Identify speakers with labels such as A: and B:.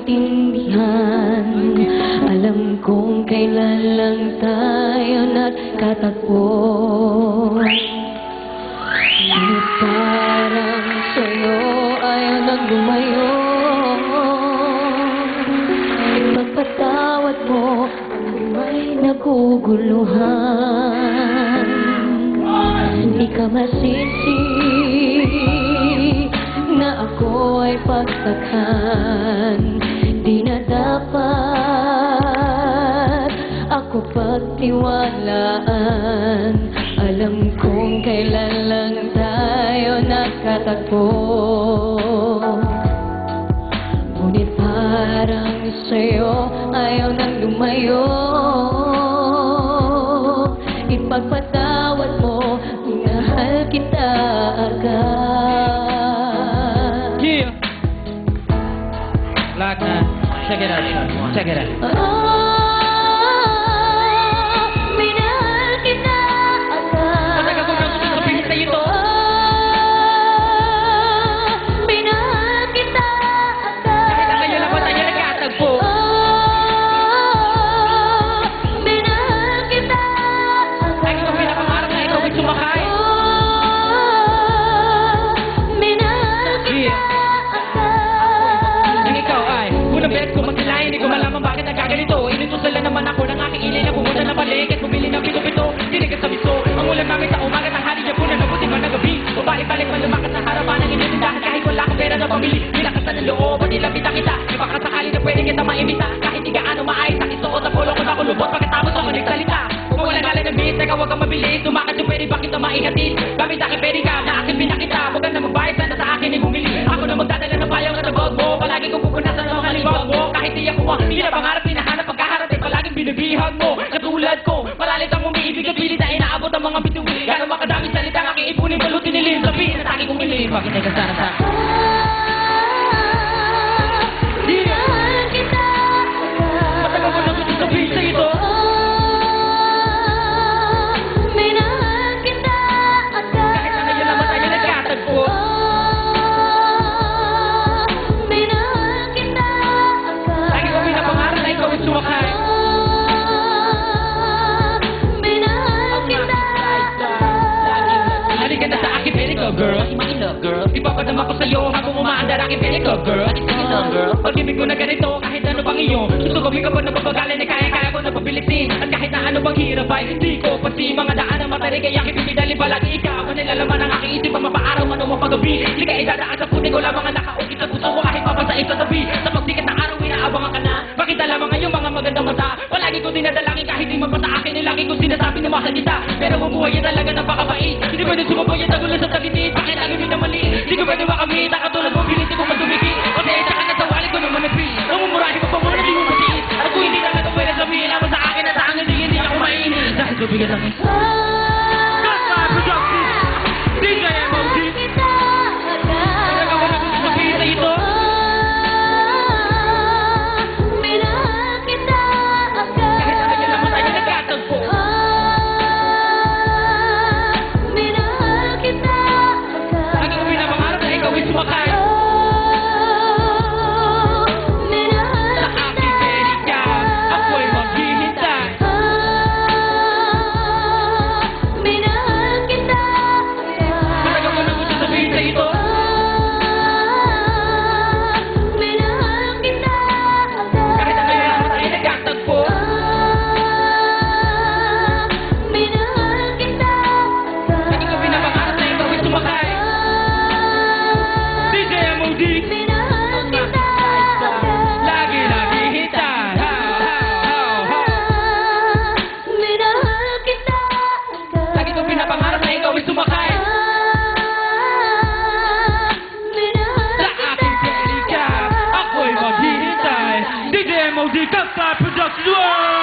A: maintindihan Alam kong kailan lang tayo nagkatagpo Ngunit parang sa'yo ayaw nang lumayo. Ipagpatawad mo may naguguluhan. Hindi ka masisi Na ako ay pagtakhan. Di na dapat Ako pagtiwalaan. Alam kong kailan lang tayo nagkatagpo Ngunit parang sa'yo ayaw nang lumayo
B: Check it out. Check it out.
A: Oh,
B: ako ko, malalit ang umiibig at pilit na inaabot ang mga bituin. Gano'ng makadami salita ang aking ipunin, balutin nilin. Sabihin na aking kong ilin. Bakit ay kasana sa girl. Ipapadama ko sa'yo habang umaandar aking pili ko, girl. Sige lang, girl. Pag-ibig ko na ganito, kahit ano bang iyo. Susugabi ka pa na papagalan, eh kaya-kaya ko na pabilisin. At kahit na ano bang hirap ay hindi ko pati mga daan ang matarik ay aking pinidali palagi ikaw. Ang nilalaman ng aking isip ang mapaaraw man o mapagabi. Hindi ka idadaan sa puti ko lamang ang nakaukit sa puso ko kahit papansain sa tabi. Sa pagsikat ng araw, inaabangan ka na. Makita lamang ngayong mga magandang mata. Palagi ko dinadalangin kahit di magpata akin. eh, Lagi ko sinasabi na mahal kita. Pero mabuhay yan talaga napakabait. Hindi pwede sumubo yan tagulo sa tagitid. Bakit lagi minamali? Ko pwede makamit. Katulad mo, pilit ko madumikit. O di, tsaka na sa wali ko naman nagpil. Namumurahin mo pa muna, di mo matiis. At kung hindi talaga pwede sabihin, ako sa akin at sa angin, di hindi ako mainis. Dahil ko bigyan ng
A: Oh, musique, top, production.